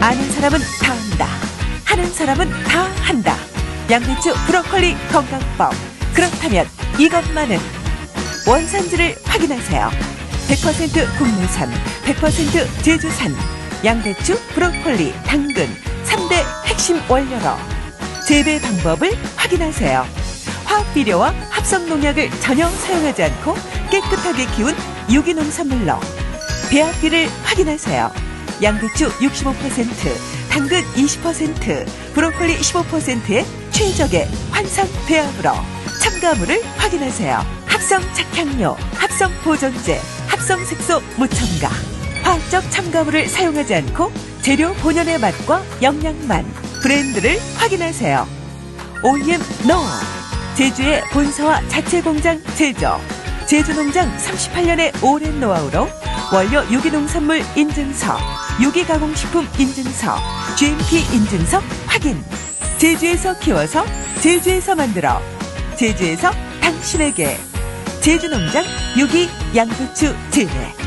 아는 사람은 다 한다. 하는 사람은 다 한다. 양배추 브로콜리 건강법. 그렇다면 이것만은 원산지를 확인하세요. 100% 국내산, 100% 제주산. 양배추, 브로콜리, 당근 3대 핵심 원료로 재배 방법을 확인하세요. 화학 비료와 합성 농약을 전혀 사용하지 않고 깨끗하게 키운 유기농 산물로 배합비를 확인하세요. 양배추 65%, 당근 20%, 브로콜리 15%의 최적의 환상 배합으로 첨가물을 확인하세요. 합성 착향료, 합성 보존제, 합성 색소 무첨가. 화학적 첨가물을 사용하지 않고 재료 본연의 맛과 영양만, 브랜드를 확인하세요. OEM NO. 제주의 본사와 자체 공장 제조. 제주농장 38년의 오랜 노하우로 원료 유기농산물 인증서, 유기가공식품 인증서, GMP 인증서 확인. 제주에서 키워서 제주에서 만들어. 제주에서 당신에게. 제주농장 유기 양배추 재배